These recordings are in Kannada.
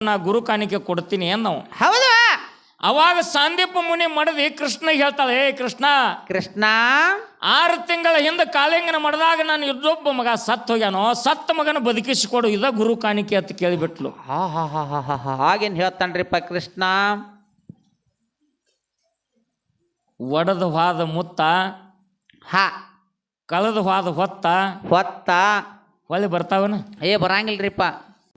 ನಾ ಗುರು ಕಾಣಿಕೆ ಕೊಡ್ತೀನಿ ನಾವು ಹೌದು. ಅವಾಗ ಸಾಂದೀಪ ಮುನಿ ಮಡದಿ ಕೃಷ್ಣ ಹೇಳ್ತಾಳೆ ಏ ಕೃಷ್ಣ ಕೃಷ್ಣ ಆರು ತಿಂಗಳ ಹಿಂದೆ ಕಾಲಿಂಗನ ಮಡದಾಗ ನಾನು ಇದ್ದೊಬ್ಬ ಮಗ ಸತ್ತು ಹೋಗ್ಯಾನೋ ಸತ್ತ ಮಗನ ಬದುಕಿಸಿಕೊಡು ಇದ ಗುರು ಕಾಣಿಕೆ ಅಂತ ಕೇಳಿಬಿಟ್ಲು. ಹಾ ಹಾ ಹಾ ಹಾ ಹಾ ಹಾ ಹಾಗೇನು ಹೇಳ್ತಾನ್ರಿಪ್ಪ ಕೃಷ್ಣ? ಒಡೆದು ಹಾದ ಮುತ್ತ ಹಾ. ಕಳೆದು ಹಾದ ಹೊತ್ತ ಹೊತ್ತ. ಹೊಳ್ಳಿ ಬರ್ತಾವನ? ಏ ಬರಂಗಿಲ್ರಿಪ್ಪ.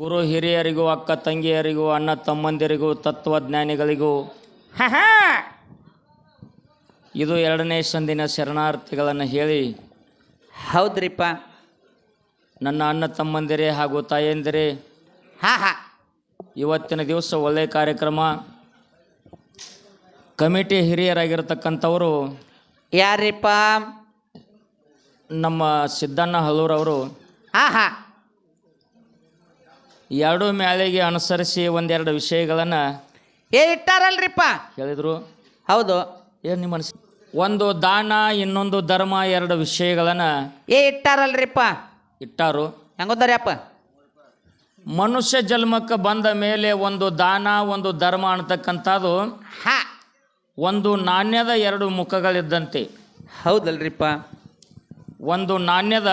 ಗುರು ಹಿರಿಯರಿಗೂ ಅಕ್ಕ ತಂಗಿಯರಿಗೂ ಅಣ್ಣ ತಮ್ಮಂದಿರಿಗೂ ತತ್ವಜ್ಞಾನಿಗಳಿಗೂ. ಇದು ಎರಡನೇ ಸಂದಿನ ಶರಣಾರ್ಥಿಗಳನ್ನು ಹೇಳಿ. ಹೌದ್ರಿಪ್ಪ. ನನ್ನ ಅಣ್ಣ ತಮ್ಮಂದಿರೇ ಹಾಗೂ ತಾಯಂದಿರೇ. ಹಾ ಹಾ ಇವತ್ತಿನ ದಿವಸ ಒಳ್ಳೆಯ ಕಾರ್ಯಕ್ರಮ. ಕಮಿಟಿ ಹಿರಿಯರಾಗಿರ್ತಕ್ಕಂಥವರು. ಯಾರಿಪ್ಪ? ನಮ್ಮ ಸಿದ್ದಣ್ಣ ಹಲೂರವರು ಹಾ ಹಾ ಎರಡು ಮ್ಯಾಳಿಗೆ ಅನುಸರಿಸಿ ಒಂದೆರಡು ವಿಷಯಗಳನ್ನು ಏ ಇಟ್ಟಾರಲ್ರಿಪ್ಪ. ಹೇಳಿದರು. ಹೌದು. ಏನು ನಿಮ್ಮ ಅನಿಸ್ ಒಂದು ದಾನ ಇನ್ನೊಂದು ಧರ್ಮ ಎರಡು ವಿಷಯಗಳನ್ನು ಏ ಇಟ್ಟಾರಲ್ರಿಪ್ಪ. ಇಟ್ಟಾರು. ಹೆಂಗೋದಾರ್ಯಪ್ಪ? ಮನುಷ್ಯ ಜನ್ಮಕ್ಕೆ ಬಂದ ಮೇಲೆ ಒಂದು ದಾನ ಒಂದು ಧರ್ಮ ಅನ್ನತಕ್ಕಂಥದ್ದು ಹಾ. ಒಂದು ನಾಣ್ಯದ ಎರಡು ಮುಖಗಳಿದ್ದಂತೆ. ಹೌದಲ್ರಿಪ್ಪ. ಒಂದು ನಾಣ್ಯದ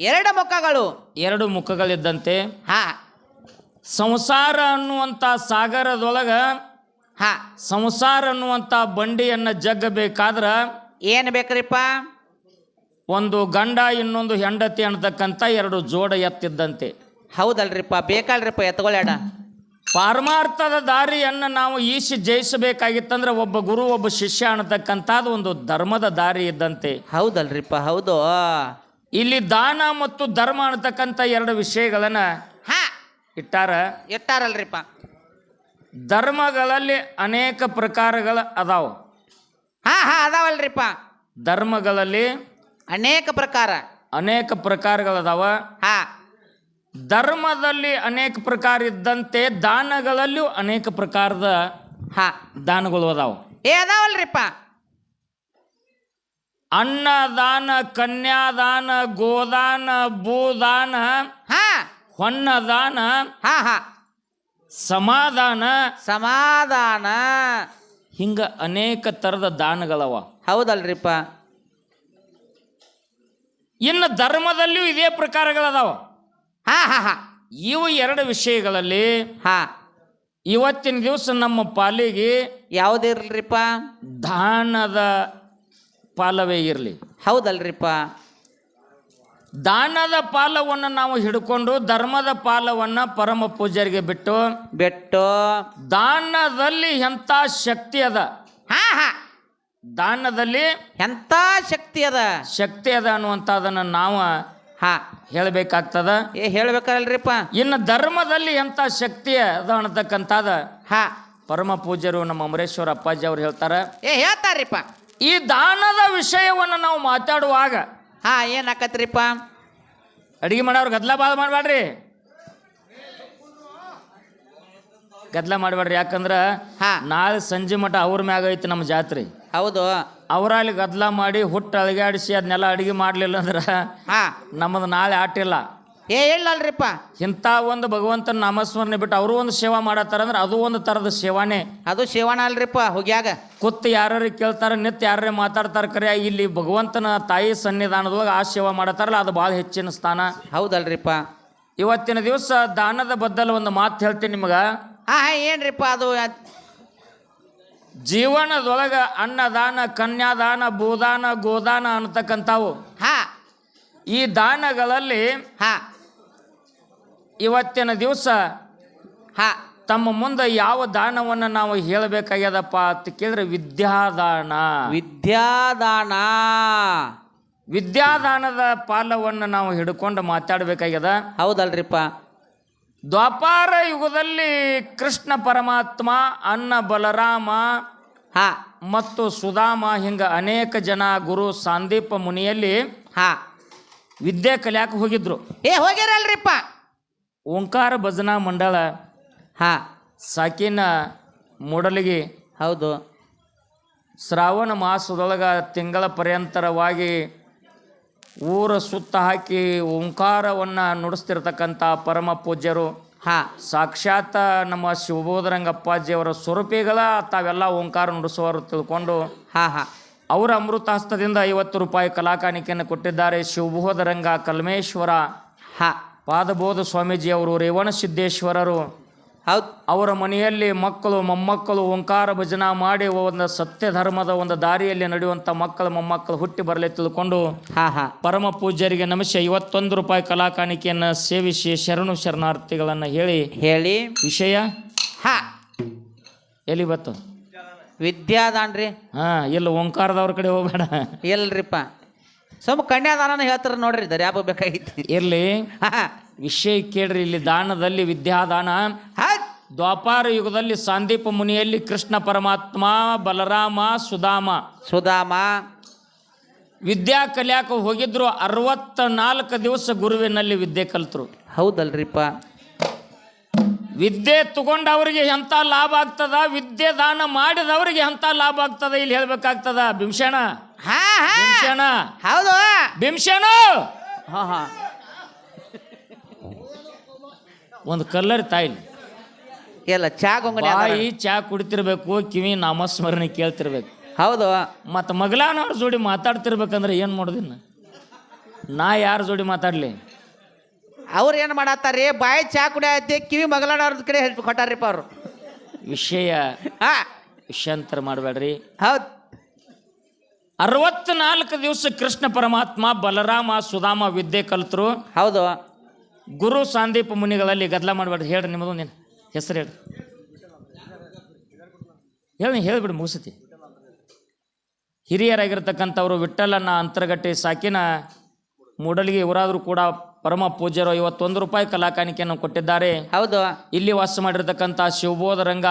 ಎರಡು ಮುಖಗಳು. ಎರಡು ಮುಖಗಳಿದ್ದಂತೆ. ಹಾ. ಸಂಸಾರ ಅನ್ನುವಂಥ ಸಾಗರದೊಳಗೆ ಹ. ಸಂಸಾರ ಅನ್ನುವಂಥ ಬಂಡಿಯನ್ನು ಜಗ್ಗಬೇಕಾದ್ರೆ ಏನು ಬೇಕ್ರಿಪ್ಪ? ಒಂದು ಗಂಡ ಇನ್ನೊಂದು ಹೆಂಡತಿ ಅನ್ನತಕ್ಕಂಥ ಎರಡು ಜೋಡ ಎತ್ತಿದ್ದಂತೆ. ಹೌದಲ್ರಿಪ್ಪ ಬೇಕಲ್ರಿಪ್ಪ ಎತ್ಕೊಳ್ಳೇಡ ಪಾರಮಾರ್ಥದ ದಾರಿಯನ್ನು ನಾವು ಈಶಿ ಜಯಿಸಬೇಕಾಗಿತ್ತಂದ್ರೆ ಒಬ್ಬ ಗುರು ಒಬ್ಬ ಶಿಷ್ಯ ಅನ್ನತಕ್ಕಂಥದ್ದು ಒಂದು ಧರ್ಮದ ದಾರಿ ಇದ್ದಂತೆ. ಹೌದಲ್ರಿಪ್ಪ ಹೌದು. ಇಲ್ಲಿ ದಾನ ಮತ್ತು ಧರ್ಮ ಅನ್ನತಕ್ಕಂಥ ಎರಡು ವಿಷಯಗಳನ್ನು ಇಟ್ಟಾರ? ಇಟ್ಟಾರಲ್ರಿಪ್ಪ ಧರ್ಮಗಳಲ್ಲಿ ಅನೇಕ ಪ್ರಕಾರಗಳ ಅದಾವ. ಹಾ ಹಾ ಅದಾವಲ್ರಿಪ್ಪ. ಧರ್ಮಗಳಲ್ಲಿ ಅನೇಕ ಪ್ರಕಾರ. ಅನೇಕ ಪ್ರಕಾರಗಳದಾವ ಹಾ. ಧರ್ಮದಲ್ಲಿ ಅನೇಕ ಪ್ರಕಾರ ಇದ್ದಂತೆ ದಾನಗಳಲ್ಲಿಯೂ ಅನೇಕ ಪ್ರಕಾರದ ಹಾ. ದಾನಗಳು ಅದಾವ. ಏ ಅದಾವಲ್ರಿಪ್ಪ. ಅನ್ನದಾನ ಕನ್ಯಾದಾನ ಗೋದಾನ ಭೂದಾನ ಹಾ. ಹೊನ್ನದಾನ ಹಾ ಹಾ. ಸಮಾಧಾನ ಸಮಾಧಾನ ಹಿಂಗ ಅನೇಕ ತರದ ದಾನಗಳವ. ಹೌದಲ್ರಿಪ್ಪ. ಇನ್ನು ಧರ್ಮದಲ್ಲಿಯೂ ಇದೇ ಪ್ರಕಾರಗಳದಾವ. ಹಾ ಹಾ ಹಾ. ಇವು ಎರಡು ವಿಷಯಗಳಲ್ಲಿ ಹಾ. ಇವತ್ತಿನ ದಿವಸ ನಮ್ಮ ಪಾಲಿಗೆ ಯಾವುದಿರ್ಲಿಪ್ಪ? ದಾನದ ಪಾಲವೇ ಇರಲಿ. ಹೌದಲ್ರಿಪ್ಪ. ದಾನದ ಪಾಲವನ್ನು ನಾವು ಹಿಡ್ಕೊಂಡು ಧರ್ಮದ ಪಾಲವನ್ನು ಪರಮ ಪೂಜಾರಿಗೆ ಬಿಟ್ಟು ಬಿಟ್ಟು ದಾನದಲ್ಲಿ ಎಂಥ ಶಕ್ತಿ ಅದ? ಹಾ ಹಾ. ದಾನದಲ್ಲಿ ಎಂಥ ಶಕ್ತಿ ಅದ? ಶಕ್ತಿ ಅದ ಅನ್ನುವಂಥದ್ದನ್ನು ನಾವು ಹಾ. ಹೇಳಬೇಕಾಗ್ತದ? ಏ ಹೇಳ್ಬೇಕಲ್ರಿಪ್ಪ. ಇನ್ನು ಧರ್ಮದಲ್ಲಿ ಎಂಥ ಶಕ್ತಿ ಅದ ಅನ್ನತಕ್ಕಂಥದ? ಹಾ. ಪರಮ ಪೂಜರು ನಮ್ಮ ಅಮರೇಶ್ವರ ಅಪ್ಪಾಜಿ ಅವ್ರು ಹೇಳ್ತಾರೆ ಏ ಹೇಳ್ತಾರ್ರಿಪ್ಪ. ಈ ದಾನದ ವಿಷಯವನ್ನು ನಾವು ಮಾತಾಡುವಾಗ ಹಾ ಏನಾಕತ್ರಿಪ್ಪ? ಅಡಿಗೆ ಮಾಡೋರು ಗದ್ಲ ಭಾಳ ಮಾಡ್ಬಾಡ್ರಿ ಗದ್ಲ ಮಾಡ್ಬಾಡ್ರಿ ಯಾಕಂದ್ರೆ ಹಾ. ನಾಳೆ ಸಂಜೆ ಮಠ ಅವ್ರ ಮ್ಯಾಗ ಐತಿ ನಮ್ಮ ಜಾತ್ರೆ. ಹೌದು. ಅವರಲ್ಲಿ ಗದ್ಲ ಮಾಡಿ ಹುಟ್ಟು ಅಳಗಾಡಿಸಿ ಅದನ್ನೆಲ್ಲ ಅಡಿಗೆ ಮಾಡಲಿಲ್ಲ ಅಂದ್ರೆ ಹಾ. ನಮ್ಮದು ನಾಳೆ ಆಟಿಲ್ಲ ಏ ಹೇಳಲ್ರಿಪ್ಪ. ಇಂಥ ಒಂದು ಭಗವಂತನ ನಾಮಸ್ಮರಣೆ ಬಿಟ್ಟು ಅವರು ಒಂದು ಸೇವಾ ಮಾಡತ್ತಾರ ಅಂದ್ರೆ ಅದು ಒಂದು ಥರದ ಸೇವಾನೇ. ಅದು ಸೇವನ ಅಲ್ರಿಪ್ಪ ಹೋಗ್ಯಾಗ. ಕುತ್ತು ಯಾರು ಕೇಳ್ತಾರೆ ನಿತ್ಯ ಯಾರೇ ಮಾತಾಡ್ತಾರೆ ಕರೆ ಇಲ್ಲಿ ಭಗವಂತನ ತಾಯಿ ಸನ್ನಿಧಾನದೊಳಗೆ ಆ ಸೇವಾ ಮಾಡತ್ತಾರಲ್ಲ ಅದು ಭಾಳ ಹೆಚ್ಚಿನ ಸ್ಥಾನ. ಹೌದಲ್ರಿಪ್ಪ. ಇವತ್ತಿನ ದಿವಸ ದಾನದ ಬದ್ದಲು ಒಂದು ಮಾತು ಹೇಳ್ತೀನಿ ನಿಮಗೆ. ಹಾ ಏನ್ರಿಪ್ಪ ಅದು ಅದ್- ಜೀವನದೊಳಗೆ ಅನ್ನದಾನ ಕನ್ಯಾದಾನ ಭೂದಾನ ಗೋದಾನ ಅನ್ನತಕ್ಕಂಥವು. ಹಾ. ಈ ದಾನಗಳಲ್ಲಿ ಹಾ. ಇವತ್ತಿನ ದಿವಸ ಹಾ. ತಮ್ಮ ಮುಂದೆ ಯಾವ ದಾನವನ್ನು ನಾವು ಹೇಳಬೇಕಾಗ್ಯದಪ್ಪ ಅಂತ ಕೇಳಿದ್ರೆ ವಿದ್ಯಾದಾನ. ವಿದ್ಯಾದಾನ. ವಿದ್ಯಾದಾನದ ಪಾಲವನ್ನು ನಾವು ಹಿಡ್ಕೊಂಡು ಮಾತಾಡಬೇಕಾಗ್ಯದ. ಹೌದಲ್ರಿಪ್ಪ. ದ್ವಾಪಾರ ಯುಗದಲ್ಲಿ ಕೃಷ್ಣ ಪರಮಾತ್ಮ ಅನ್ನ ಬಲರಾಮ ಹಾ. ಮತ್ತು ಸುಧಾಮ ಹಿಂಗ ಅನೇಕ ಜನ ಗುರು ಸಾಂದೀಪ ಮುನಿಯಲ್ಲಿ ಹಾ. ವಿದ್ಯೆ ಕಲಿಯಾಕ ಹೋಗಿದ್ರು. ಏ ಹೋಗ್ಯಾರಲ್ರಿಪ್ಪ ಓಂಕಾರ ಭಜನಾ ಮಂಡಳ ಹಾ. ಸಾಕಿನ ಮೂಡಲಿಗೆ ಹೌದು. ಶ್ರಾವಣ ಮಾಸದೊಳಗ ತಿಂಗಳ ಪರ್ಯಂತರವಾಗಿ ಊರ ಸುತ್ತ ಹಾಕಿ ಓಂಕಾರವನ್ನು ನುಡಿಸ್ತಿರ್ತಕ್ಕಂಥ ಪರಮ ಪೂಜ್ಯರು. ಹಾ. ಸಾಕ್ಷಾತ್ ನಮ್ಮ ಶಿವಬೋಧರಂಗಪ್ಪಾಜಿಯವರ ಸ್ವರೂಪಿಗಳ ತಾವೆಲ್ಲ ಓಂಕಾರ ನುಡಿಸುವರು ತಿಳ್ಕೊಂಡು ಹಾ ಹಾ. ಅವರ ಅಮೃತ ಹಸ್ತದಿಂದ ಐವತ್ತು ರೂಪಾಯಿ ಕಲಾಕಾಣಿಕೆಯನ್ನು ಕೊಟ್ಟಿದ್ದಾರೆ ಶಿವಬೋಧರಂಗ ಕಲ್ಮೇಶ್ವರ. ಹಾ. ಪಾದಬೋಧ ಸ್ವಾಮೀಜಿಯವರು ರೇವಣ ಸಿದ್ದೇಶ್ವರರು. ಹೌದು. ಅವರ ಮನೆಯಲ್ಲಿ ಮಕ್ಕಳು ಮೊಮ್ಮಕ್ಕಳು ಓಂಕಾರ ಭಜನಾ ಮಾಡಿ ಒಂದು ಸತ್ಯ ಧರ್ಮದ ಒಂದು ದಾರಿಯಲ್ಲಿ ನಡೆಯುವಂಥ ಮಕ್ಕಳು ಮೊಮ್ಮಕ್ಕಳು ಹುಟ್ಟಿ ಬರಲಿ ತಿಳ್ಕೊಂಡು ಹಾ ಹಾ. ಪರಮ ಪೂಜ್ಯರಿಗೆ ನಮಿಸಿ ಐವತ್ತೊಂದು ರೂಪಾಯಿ ಕಲಾಕಾಣಿಕೆಯನ್ನು ಸೇವಿಸಿ ಶರಣು ಶರಣಾರ್ಥಿಗಳನ್ನು ಹೇಳಿ. ಹೇಳಿ. ವಿಷಯ? ಹಾ. ಎಲ್ಲಿ ಬತ್ತು? ವಿದ್ಯಾದಾನ್ರಿ ಹಾ ಇಲ್ಲ ಓಂಕಾರದವ್ರ ಕಡೆ ಹೋಗ್ಬೇಡ. ಇಲ್ರಿಪ್ಪ ಸುಮ್ಮ ಕನ್ಯಾದಾನ ಹೇಳ್ತಾರೆ ನೋಡ್ರಿ ದರ್ಯಾಪ ಬೇಕಾಗಿತ್ತು. ಇರ್ಲಿ. ವಿಷಯ ಕೇಳ್ರಿ ಇಲ್ಲಿ ದಾನದಲ್ಲಿ ವಿದ್ಯಾದಾನ. ಹಾ. ದ್ವಾಪಾರ ಯುಗದಲ್ಲಿ ಸಂದೀಪ ಮುನಿಯಲ್ಲಿ ಕೃಷ್ಣ ಪರಮಾತ್ಮ ಬಲರಾಮ ಸುಧಾಮ. ಸುಧಾಮ. ವಿದ್ಯಾ ಕಲಿಯಾಕ ಹೋಗಿದ್ರು ಅರವತ್ತ ನಾಲ್ಕು ದಿವಸ ಗುರುವಿನಲ್ಲಿ ವಿದ್ಯೆ ಕಲ್ತರು. ಹೌದಲ್ರಿಪ್ಪ. ವಿದ್ಯೆ ತಗೊಂಡವರಿಗೆ ಎಂಥ ಲಾಭ ಆಗ್ತದ? ವಿದ್ಯೆ ದಾನ ಮಾಡಿದವರಿಗೆ ಎಂಥ ಲಾಭ ಆಗ್ತದ? ಇಲ್ಲಿ ಹೇಳ್ಬೇಕಾಗ್ತದ ಭೀಮಸೇನ? ಹಾ ಹಾ. ಭೀಮಸೇನ. ಹೌದು. ಭೀಮಸೇನ. ಹಾ ಹಾ. ಒಂದು ಕಲ್ಲರ್ ತಾಯಿ ಎಲ್ಲ ಚಾ ಅದಾರ. ಬಾಯಿ ಚಾ ಕುಡಿತಿರ್ಬೇಕು ಕಿವಿ ನಾಮಸ್ಮರಣೆ ಕೇಳ್ತಿರ್ಬೇಕು. ಹೌದು. ಮತ್ತು ಮಗಲಾನವ್ರ ಜೋಡಿ ಮಾತಾಡ್ತಿರ್ಬೇಕಂದ್ರೆ ಏನು ಮಾಡೋದಿನ್ನ ನಾ ಯಾರ ಜೋಡಿ ಮಾತಾಡಲಿ? ಅವ್ರು ಏನು ಮಾಡತ್ತಾರ್ರಿ? ಬಾಯಿ ಚಾ ಕುಡಿಯತ್ತೆ ಕಿವಿ ಮಗಲಾಡೋರ್ದ ಕಡೆ ಹೆಲ್ಪ್ ಕೊಟ್ಟಾರಿಪ್ಪ ಅವ್ರು. ವಿಷಯ ಹಾಂ. ವಿಷಯಾಂತರ ಮಾಡಬೇಡ್ರಿ. ಹೌದು. ಅರವತ್ನಾಲ್ಕು ದಿವಸ ಕೃಷ್ಣ ಪರಮಾತ್ಮ ಬಲರಾಮ ಸುಧಾಮ ವಿದ್ಯೆ ಕಲ್ತರು. ಹೌದು. ಗುರು ಸಾಂದೀಪ ಮುನಿಗಳಲ್ಲಿ ಗದ್ದಲ ಮಾಡಬೇಡ್ರಿ ಹೇಳ್ರಿ ನಿಮ್ಮದು ನೀನು ಹೆಸರು ಹೇಳಿ ಹೇಳಿ ಹೇಳಿಬಿಡಿ ಮುಗಿಸತಿ. ಹಿರಿಯರಾಗಿರ್ತಕ್ಕಂಥವ್ರು ವಿಠ್ಠಲನ್ನ ಅಂತರ್ಗಟ್ಟೆ ಸಾಕಿನ ಮೂಡಲಿಗೆ ಇವರಾದರೂ ಕೂಡ ಪರಮ ಪೂಜ್ಯರು ಐವತ್ತೊಂದು ರೂಪಾಯಿ ಕಲಾಕಾಣಿಕೆಯನ್ನು ಕೊಟ್ಟಿದ್ದಾರೆ. ಹೌದು. ಇಲ್ಲಿ ವಾಸ ಮಾಡಿರ್ತಕ್ಕಂಥ ಶಿವಬೋಧ ರಂಗ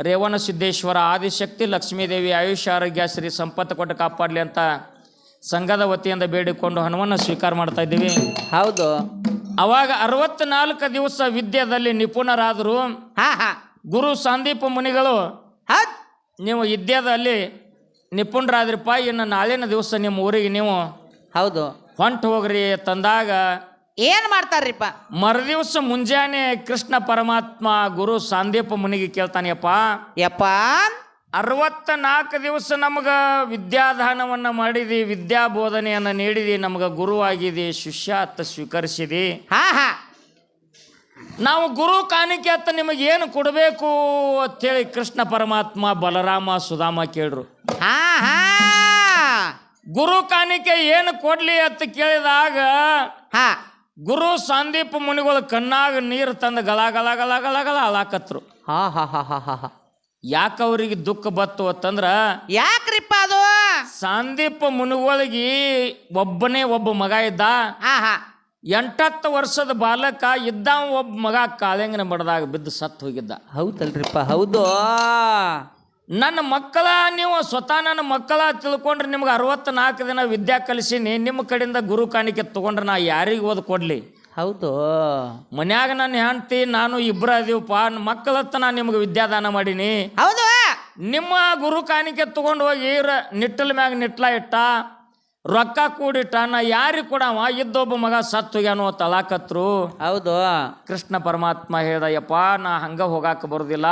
ರೇವಣ ಸಿದ್ದೇಶ್ವರ ಆದಿಶಕ್ತಿ ಲಕ್ಷ್ಮೀದೇವಿ ಆಯುಷ್ಯ ಆರೋಗ್ಯ ಶ್ರೀ ಸಂಪತ್ತು ಕೊಟ್ಟು ಕಾಪಾಡಲಿ ಅಂತ ಸಂಘದ ವತಿಯಿಂದ ಬೇಡಿಕೊಂಡು ಹಣವನ್ನು ಸ್ವೀಕಾರ ಮಾಡ್ತಾ ಇದ್ದೀವಿ. ಹೌದು. ಅವಾಗ ಅರವತ್ನಾಲ್ಕು ದಿವಸ ವಿದ್ಯೆಯಲ್ಲಿ ನಿಪುಣರಾದರು. ಹಾ ಹಾ. ಗುರು ಸಂದೀಪ ಮುನಿಗಳು. ಹೌದು. ನೀವು ವಿದ್ಯಾದಲ್ಲಿ ನಿಪುಣರಾದ್ರಿಪ್ಪ ಇನ್ನು ನಾಳಿನ ದಿವಸ ನಿಮ್ಮ ಊರಿಗೆ ನೀವು ಹೌದು. ಹೊಂಟು ಹೋಗ್ರಿ ತಂದಾಗ ಏನು ಮಾಡ್ತಾರ್ರಿಪ್ಪ? ಮರುದಿವಸ ಮುಂಜಾನೆ ಕೃಷ್ಣ ಪರಮಾತ್ಮ ಗುರು ಸಂದೀಪ ಮುನಿಗೆ ಕೇಳ್ತಾನೆಯಪ್ಪ. ಯಪ್ಪ. ಅರವತ್ತ ನಾಲ್ಕು ದಿವಸ ನಮಗೆ ವಿದ್ಯಾದಾನವನ್ನು ಮಾಡಿದಿ ವಿದ್ಯಾ ಬೋಧನೆಯನ್ನು ನೀಡಿದಿ ನಮಗೆ ಗುರುವಾಗಿದೆ ಶಿಷ್ಯ ಅತ್ತ ಸ್ವೀಕರಿಸಿದಿ. ಹಾ ಹಾ. ನಾವು ಗುರು ಕಾಣಿಕೆ ಅತ್ತ ನಿಮಗೆ ಏನು ಕೊಡಬೇಕು ಅಂತೇಳಿ ಕೃಷ್ಣ ಪರಮಾತ್ಮ ಬಲರಾಮ ಸುಧಾಮ ಕೇಳ್ರು. ಹಾ ಹಾ. ಗುರು ಕಾಣಿಕೆ ಏನು ಕೊಡ್ಲಿ ಅಂತ ಕೇಳಿದಾಗ ಹಾ. ಗುರು ಸಂದೀಪ್ ಮುನಿಗಳು ಕಣ್ಣಾಗ ನೀರು ತಂದು ಗಲ ಗಲ ಗಲ ಗಲ ಗಲ ಅಲಾಕತ್ರು ಹಾ ಹಾ ಹಾ ಹಾ ಹಾ ಹಾ. ಯಾಕೆ ಅವ್ರಿಗೆ ದುಃಖ ಬತ್ತು ಅಂತಂದ್ರ ಯಾಕ್ರಿಪ್ಪ ಅದು? ಸಂದೀಪ್ ಮುನಿಗಳಿಗೆ ಒಬ್ಬನೇ ಒಬ್ಬ ಮಗ ಇದ್ದ. ಹಾ ಹಾ. ಎಂಟತ್ತು ವರ್ಷದ ಬಾಲಕ ಇದ್ದ ಒಬ್ಬ ಮಗ ಕಾಳೆಂಗನ ಬಡದಾಗ ಬಿದ್ದು ಸತ್ತು ಹೋಗಿದ್ದ. ಹೌದಲ್ರಿಪ್ಪ ಹೌದು. ನನ್ನ ಮಕ್ಕಳ ನೀವು ಸ್ವತಃ ನನ್ನ ಮಕ್ಕಳ ತಿಳ್ಕೊಂಡ್ರೆ ನಿಮ್ಗೆ ಅರವತ್ನಾಲ್ಕು ದಿನ ವಿದ್ಯಾ ಕಲಿಸೀನಿ ನಿಮ್ಮ ಕಡೆಯಿಂದ ಗುರು ಕಾಣಿಕೆ ತಗೊಂಡ್ರೆ ನಾ ಯಾರಿಗೆ ಓದ್ ಕೊಡ್ಲಿ. ಹೌದು. ಮನ್ಯಾಗ ನನ್ನ ಹೆಂಡ್ತಿ ನಾನು ಇಬ್ಬರ ಅದೀವಪ್ಪ ನನ್ನ ಮಕ್ಕಳತ್ತ ನಾನು ನಿಮ್ಗೆ ವಿದ್ಯಾದಾನ ಮಾಡೀನಿ. ಹೌದು. ನಿಮ್ಮ ಗುರು ಕಾಣಿಕೆ ತಗೊಂಡು ಹೋಗಿ ನಿಟ್ಟಲ್ ನಿಟ್ಟಲ ಮ್ಯಾಗ ನಿಟ್ಲ ಇಟ್ಟ ರೊಕ್ಕ ಕೂಡಿಟ್ಟ ನಾ ಯಾರಿಗೆ ಕೊಡವ? ಇದ್ದೊಬ್ಬ ಮಗ ಸತ್ತು ಏನೋ ತಲಾಕತ್ರು. ಹೌದು. ಕೃಷ್ಣ ಪರಮಾತ್ಮ ಹೇಳ್ದಯ್ಯಪ್ಪ ಯಪ್ಪ ನಾ ಹಂಗ ಹೋಗಾಕ ಬರುದಿಲ್ಲ.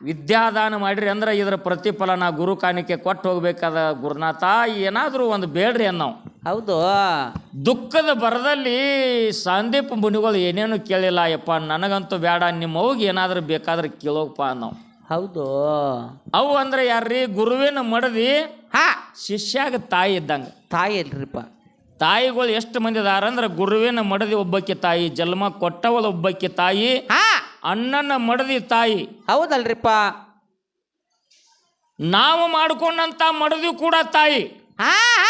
ವಿದ್ಯಾದಾನ ಮಾಡಿರಿ ಅಂದ್ರೆ ಇದರ ಪ್ರತಿಫಲ ನಾ ಗುರು ಕಾಣಿಕೆ ಕೊಟ್ಟು ಹೋಗ್ಬೇಕಾದ ಗುರುನಾಥ ಏನಾದರೂ ಒಂದು ಬೇಡ್ರಿ ಅನ್ನೋ ಹೌದು. ದುಃಖದ ಬರದಲ್ಲಿ ಸಂದೀಪ್ ಮುನಿಗಳು ಏನೇನು ಕೇಳಿಲ್ಲ ಯಪ್ಪ ನನಗಂತೂ ಬೇಡ ನಿಮ್ಮ ಅವ್ಗೆ ಏನಾದರೂ ಬೇಕಾದ್ರೆ ಕೇಳೋಪ್ಪ ಅನ್ನೋ ಹೌದು. ಅವು ಅಂದ್ರೆ ಯಾರ್ರಿ ಗುರುವಿನ ಮಡದಿ ಹಾ. ಶಿಷ್ಯಾಗ ತಾಯಿ ಇದ್ದಂಗೆ. ತಾಯಿ ಇಲ್ರಿಪ್ಪ. ತಾಯಿಗಳು ಎಷ್ಟು ಮಂದಿ ಅದಾರ ಅಂದ್ರೆ ಗುರುವಿನ ಮಡದಿ ಒಬ್ಬಕ್ಕೆ ತಾಯಿ ಜನ್ಮ ಕೊಟ್ಟವಳ ಒಬ್ಬಕ್ಕೆ ತಾಯಿ. ಹಾ. ಅಣ್ಣನ ಮಡದಿ ತಾಯಿ. ಹೌದಲ್ರಿಪ್ಪ. ನಾವು ಮಾಡ್ಕೊಂಡಂತ ಮಡದಿ ಕೂಡ ತಾಯಿ. ಹಾ ಹಾ.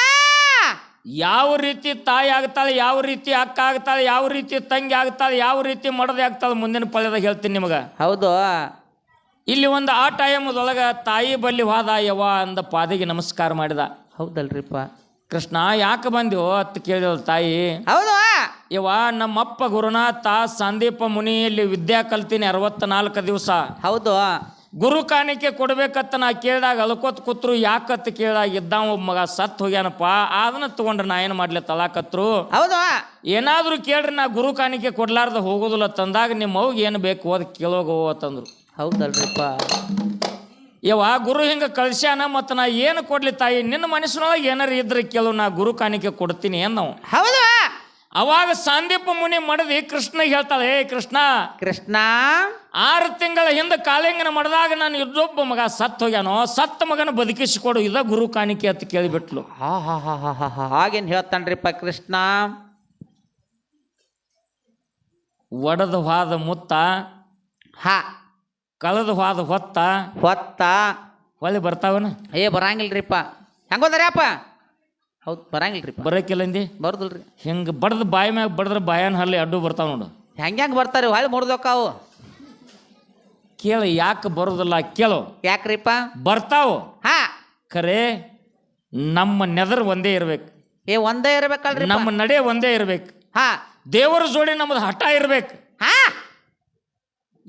ಯಾವ ರೀತಿ ತಾಯಿ ಆಗ್ತಾಳೆ ಯಾವ ರೀತಿ ಅಕ್ಕ ಆಗ್ತಾಳೆ ಯಾವ ರೀತಿ ತಂಗಿ ಆಗ್ತಾಳೆ ಯಾವ ರೀತಿ ಮಡದಿ ಆಗ್ತಾಳೆ ಮುಂದಿನ ಪಳ್ಯದಾಗ ಹೇಳ್ತೀನಿ ನಿಮಗೆ. ಹೌದು. ಇಲ್ಲಿ ಒಂದು ಆ ಟೈಮದೊಳಗೆ ತಾಯಿ ಬಲ್ಲಿ ಹೋದ ಯವ ಅಂದ ಪಾದಿಗೆ ನಮಸ್ಕಾರ ಮಾಡಿದ. ಹೌದಲ್ರಿಪ್ಪ. ಕೃಷ್ಣ ಯಾಕೆ ಬಂದೆವು ಅಂತ ಕೇಳಿದ ತಾಯಿ. ಹೌದು. ಯವ್ವ ನಮ್ಮಪ್ಪ ಗುರುನಾಥ ಸಂದೀಪ ಮುನಿಯಲ್ಲಿ ವಿದ್ಯಾ ಕಲ್ತೀನಿ ಅರವತ್ನಾಲ್ಕು ದಿವಸ. ಹೌದು. ಗುರು ಕಾಣಿಕೆ ಕೊಡ್ಬೇಕತ್ತ ನಾ ಕೇಳಿದಾಗ ಅಲ್ಕೋತ್ ಕೂತ್ರು ಯಾಕತ್ ಕೇಳಿದಾಗ ಇದ್ದಾವ ಒಬ್ಬ ಮಗ ಸತ್ ಹೋಗ್ಯಾನಪ್ಪ ಅದನ್ನ ತಗೊಂಡ್ರೆ ನಾ ಏನು ಮಾಡ್ಲಿ ತಲಾಕತ್ರು? ಹೌದು. ಏನಾದರೂ ಕೇಳ್ರಿ ನಾ ಗುರು ಕಾಣಿಕೆ ಕೊಡ್ಲಾರ್ದ ಹೋಗೋದಿಲ್ಲ ತಂದಾಗ ನಿಮ್ಮ ಅವ್ಗೆ ಏನು ಬೇಕು ಅದು ಕೇಳೋಗೋ ಅಂತಂದ್ರು. ಹೌದಲ್ರಿಪ್ಪ. ಯವ್ವ ಗುರು ಹಿಂಗೆ ಕಳ್ಸ್ಯಾನ ಮತ್ತು ನಾ ಏನು ಕೊಡ್ಲಿ ತಾಯಿ ನಿನ್ನ ಮನಸ್ಸಿನೊಳಗೆ ಏನಾರು ಇದ್ರೆ ಕೇಳು ನಾ ಗುರು ಕಾಣಿಕೆ ಕೊಡ್ತೀನಿ ನಾವು ಹೌದು. ಅವಾಗ ಸಾಂದೀಪ ಮುನಿ ಮಡದಿ ಕೃಷ್ಣ ಹೇಳ್ತಾಳೆ ಏ ಕೃಷ್ಣ ಕೃಷ್ಣ ಆರು ತಿಂಗಳ ಹಿಂದೆ ಕಾಲಿಂಗನ ಮಡದಾಗ ನಾನು ಇದ್ದೊಬ್ಬ ಮಗ ಸತ್ ಹೋಗ್ಯಾನೋ ಸತ್ತ ಮಗನ ಬದುಕಿಸಿಕೊಡು ಇದ ಗುರು ಕಾಣಿಕೆ ಅಂತ ಕೇಳಿಬಿಟ್ಲು. ಹಾ ಹಾ ಹಾ ಹಾ ಹಾ ಹಾ ಹಾಗೇನು ಹೇಳ್ತಾನ್ರಿಪ್ಪ ಕೃಷ್ಣ? ಒಡದ ಹಾದ ಮುತ್ತ ಹಾ ಕಳೆದು ಹಾದ ಹೊತ್ತ ಹೊತ್ತ. ಹೊಳ್ಳಿ ಬರ್ತಾವನ? ಏ ಬರಂಗಿಲ್ರಿಪ್ಪ. ಹೆಂಗೋದಾರ್ಯಪ್ಪ ಹೌದು ಬರಂಗಿಲ್ರಿ ಬರೋಕಿಲ್ಲ ಅಂದಿ? ಬರ್ದಲ್ರಿ. ಹಿಂಗೆ ಬಡ್ದು ಬಾಯಿ ಮ್ಯಾಗ ಬಡದ್ರ ಬಾಯನ್ ಹಲ್ಲಿ ಅಡ್ಡು ಬರ್ತಾವ ನೋಡು. ಹೆಂಗೆ ಹೆಂಗೆ ಬರ್ತಾರೆ ಹೊಳ್ಳಿ ಮುರಿದೋಕಾವು ಕೇಳು ಯಾಕೆ ಬರೋದಿಲ್ಲ ಕೇಳು. ಯಾಕ್ರಿಪ್ಪ ಬರ್ತಾವು. ಹಾ. ಖರೆ ನಮ್ಮ ನೆದರ್ ಒಂದೇ ಇರ್ಬೇಕು. ಏ ಒಂದೇ ಇರ್ಬೇಕಲ್ರಿ ನಮ್ಮ ನಡೆ ಒಂದೇ ಇರ್ಬೇಕು. ಹಾ. ದೇವರ ಜೋಡಿ ನಮ್ದು ಹಠ ಇರ್ಬೇಕು.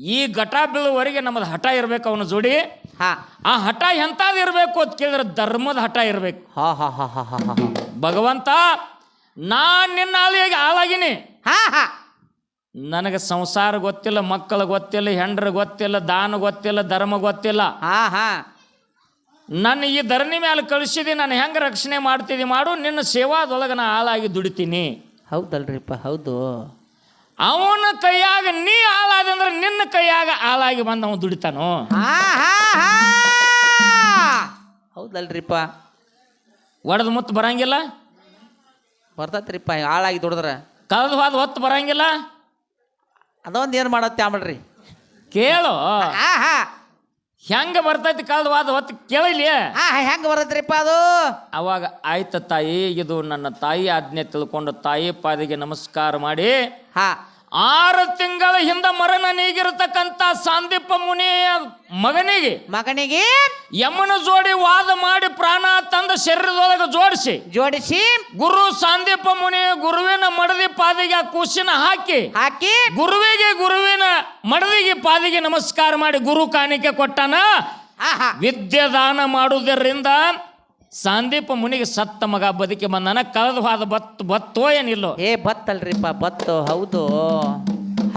ಈ ಘಟ ಬೀಳುವವರೆಗೆ ನಮ್ಮದು ಹಠ ಇರ್ಬೇಕು ಅವನ ಜೋಡಿ. ಹಾ. ಆ ಹಠ ಎಂತಾದ್ ಇರಬೇಕು ಅಂತ ಕೇಳಿದ್ರೆ ಧರ್ಮದ ಹಠ ಇರಬೇಕು. ಹಾ ಹಾ ಹಾ ಹಾ ಹಾ ಹಾ. ಭಗವಂತ ನಾನು ನಿನ್ನ ಆಲಿಗೆ ಹಾಳಾಗಿನಿ. ಹಾ ಹಾ. ನನಗೆ ಸಂಸಾರ ಗೊತ್ತಿಲ್ಲ ಮಕ್ಕಳು ಗೊತ್ತಿಲ್ಲ ಹೆಂಡ್ರ ಗೊತ್ತಿಲ್ಲ ದಾನ ಗೊತ್ತಿಲ್ಲ ಧರ್ಮ ಗೊತ್ತಿಲ್ಲ. ಹಾ ಹಾ. ನನ್ನ ಈ ಧರಣಿ ಮೇಲೆ ಕಳಿಸಿದಿ ನಾನು ಹೆಂಗೆ ರಕ್ಷಣೆ ಮಾಡ್ತಿದ್ದಿ ಮಾಡು ನಿನ್ನ ಸೇವಾದೊಳಗೆ ನಾ ಹಾಳಾಗಿ ದುಡಿತೀನಿ. ಹೌದಲ್ರಿಪ್ಪ ಹೌದು. ಅವನ ಕೈಯಾಗ ನೀ ಹಾಳಾದಂದ್ರೆ ನಿನ್ನ ಕೈಯಾಗ ಆಳಾಗಿ ಬಂದು ಅವನು ದುಡಿತಾನೋ? ಹಾ ಹಾ ಹಾ ಹೌದಲ್ರಿಪ್ಪ. ಒಡೆದು ಮುತ್ತು ಬರಂಗಿಲ್ಲ? ಬರ್ತೈತ್ರಿಪ್ಪ ಹಾಳಾಗಿ ದುಡಿದ್ರ. ಕಳೆದು ಹೋದ ಹೊತ್ತು ಬರಂಗಿಲ್ಲ? ಅದೊಂದು ಏನು ಮಾಡತ್ತೆ ಆಮೇಳ್ರಿ ಕೇಳು. ಹಾ ಹಾ ಹೆಂಗ ಬರ್ತೈತಿ ಕಳೆದು ಹೋದ ಹೊತ್ತು ಕೇಳಿಲಿ? ಹಾ ಹೆಂಗೆ ಬರತ್ರಿಪ್ಪ ಅದು? ಅವಾಗ ಆಯ್ತ ತಾಯಿ ಇದು ನನ್ನ ತಾಯಿ ಆಜ್ಞೆ ತಿಳ್ಕೊಂಡು ತಾಯಿ ಪಾದಿಗೆ ನಮಸ್ಕಾರ ಮಾಡಿ ಹಾ. ಆರು ತಿಂಗಳ ಹಿಂದೆ ಮರಣ ನೀಗಿರತಕ್ಕಂತ ಸಾಂದೀಪ ಮುನಿಯ ಮಗನಿಗೆ ಮಗನಿಗೆ ಯಮನ ಜೋಡಿ ವಾದ ಮಾಡಿ ಪ್ರಾಣ ತಂದ ಶರೀರದೊಳಗೆ ಜೋಡಿಸಿ ಜೋಡಿಸಿ ಗುರು ಸಾಂದೀಪ ಮುನಿ ಗುರುವಿನ ಮಡದಿ ಪಾದಿಗೆ ಆ ಕೂಸಿನ ಹಾಕಿ ಹಾಕಿ ಗುರುವಿಗೆ ಗುರುವಿನ ಮಡದಿಗೆ ಪಾದಿಗೆ ನಮಸ್ಕಾರ ಮಾಡಿ ಗುರು ಕಾಣಿಕೆ ಕೊಟ್ಟಾನ. ವಿದ್ಯೆ ದಾನ ಮಾಡುವುದರಿಂದ ಸಾಂದೀಪ ಮುನಿಗೆ ಸತ್ತ ಮಗ ಬದುಕಿ ಬಂದನ ಕಳೆದು ಹೋದ ಬತ್ತು ಬತ್ತೋ ಏನಿಲ್ಲೋ. ಏ ಬತ್ತಲ್ರಿಪ್ಪ ಬತ್ತು ಹೌದು.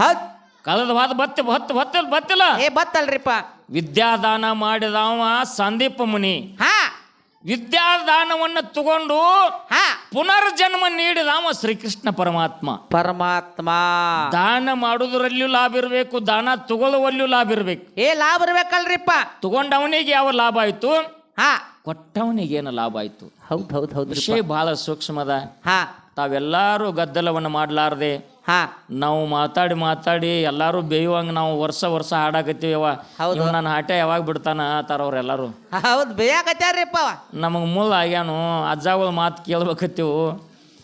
ಹೌದ್. ಕಳೆದು ಹೋದ ಬತ್ತಿ ಬತ್ತು ಬತ್ತಿಲ್ಲ ಬತ್ತಿಲ್ಲ. ಏ ಬತ್ತಲ್ರಿಪ್ಪ. ವಿದ್ಯಾದಾನ ಮಾಡಿದವ ಸಂದೀಪ ಮುನಿ. ಹಾ. ವಿದ್ಯಾದಾನವನ್ನು ತಗೊಂಡು ಹಾ. ಪುನರ್ಜನ್ಮ ನೀಡಿದವ ಶ್ರೀಕೃಷ್ಣ ಪರಮಾತ್ಮ. ಪರಮಾತ್ಮ. ದಾನ ಮಾಡುವುದರಲ್ಲಿಯೂ ಲಾಭ ಇರಬೇಕು ದಾನ ತಗೊಳ್ಳುವಲ್ಲಿಯೂ ಲಾಭ ಇರಬೇಕು. ಏ ಲಾಭ ಇರ್ಬೇಕಲ್ರಿಪ್ಪ. ತಗೊಂಡವನಿಗೆ ಯಾವ ಲಾಭ ಆಯ್ತು? ಹಾ. ಕೊಟ್ಟವನಿಗೆ ಏನು ಲಾಭ ಆಯ್ತು? ಹೌದ್ ಹೌದ್ ಹೌದು ವಿಷಯ ಬಹಳ ಸೂಕ್ಷ್ಮದ. ಹಾ. ತಾವೆಲ್ಲರೂ ಗದ್ದಲವನ್ನು ಮಾಡಲಾರದೆ. ಹಾ. ನಾವು ಮಾತಾಡಿ ಮಾತಾಡಿ ಎಲ್ಲರೂ ಬೇಯುವಂಗೆ ನಾವು ವರ್ಷ ವರ್ಷ ಹಾಡಾಕತ್ತೀವ ಹೌದು. ನನ್ನ ಆಟ ಯಾವಾಗ ಬಿಡ್ತಾನ ಆತಾರ ಅವ್ರೆಲ್ಲಾರು ಹೌದ್ ಬೇಯಾಕತ್ಯಾರ್ರಿಪ್ಪ. ನಮಗೆ ಮುಳ್ಳು ಆಗ್ಯಾನು ಅಜ್ಜಗಳ ಮಾತು ಕೇಳ್ಬೇಕತ್ತೀವು.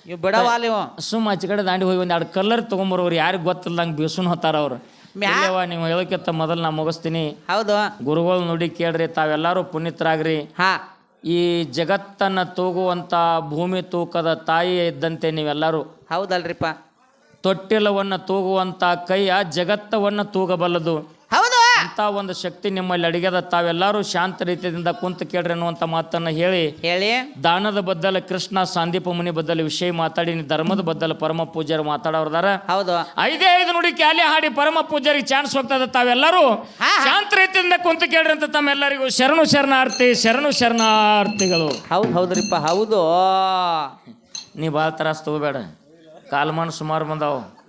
ಇವ್ ಬಿಡವಾಲಿ ಸುಮ್ಮ ಆಚೆ ಕಡೆ ದಾಂಡಿ ಹೋಗಿ ಒಂದು ಎರಡು ಕಲ್ಲರ್ ತೊಗೊಂಬರೋರು ಯಾರಿಗೆ ಗೊತ್ತಿಲ್ಲದಂಗೆ ಬೀಸುನ್ ಹೊತ್ತಾರ ಅವ್ರು ಮ್ಯಾ- ಇಲ್ಲವ್ವ, ನೀವು ಹೇಳೋಕ್ಕಿಂತ ಮೊದಲು ನಾ ಮುಗಿಸ್ತೀನಿ. ಹೌದು. ಗುರುಗಳು ನುಡಿ ಕೇಳ್ರಿ ತಾವೆಲ್ಲರೂ ಪುನೀತರಾಗ್ರಿ. ಹಾ. ಈ ಜಗತ್ತನ್ನ ತೂಗುವಂತ ಭೂಮಿ ತೂಕದ ತಾಯಿ ಇದ್ದಂತೆ ನೀವೆಲ್ಲರೂ. ಹೌದಲ್ರಿಪ್ಪ. ತೊಟ್ಟಿಲವನ್ನು ತೂಗುವಂತ ಕೈಯ ಜಗತ್ತವನ್ನು ತೂಗಬಲ್ಲದು. ಹೌದು. ಅಂತ ಒಂದು ಶಕ್ತಿ ನಿಮ್ಮಲ್ಲಿ ಅಡಿಗೆದ ತಾವೆಲ್ಲರೂ ಶಾಂತ ರೀತಿಯಿಂದ ಕುಂತು ಕೇಳ್ರಿ ಅನ್ನುವಂಥ ಮಾತನ್ನು ಹೇಳಿ. ಹೇಳಿ. ದಾನದ ಬದ್ದಲ ಕೃಷ್ಣ ಸಾಂದೀಪ ಮುನಿ ಬದ್ದಲ ವಿಷಯ ಮಾತಾಡಿ ಧರ್ಮದ ಬದ್ದಲ ಪರಮ ಪೂಜ್ಯರು ಮಾತಾಡೋರ್ದಾರ. ಹೌದು. ಐದೇ ಐದು ನುಡಿ ಕ್ಯಾಲಿ ಹಾಡಿ ಪರಮ ಪೂಜ್ಯರಿಗೆ ಚಾನ್ಸ್ ಹೋಗ್ತದ ತಾವೆಲ್ಲರೂ. ಶಾಂತ ರೀತಿಯಿಂದ ಕುಂತು ಕೇಳ್ರಿ ಅಂತ ತಮ್ಮೆಲ್ಲರಿಗೂ ಶರಣು ಶರಣಾರ್ಥಿ ಶರಣು ಶರಣಾರ್ಥಿಗಳು. ಹೌದು ಹೌದ್ರಿಪ್ಪ ಹೌದು. ನೀ ಭಾಳ ತ್ರಾಸ ತಗೋಬೇಡ. ಕಾಲ್ಮಾನ ಸುಮಾರು ಬಂದಾವು.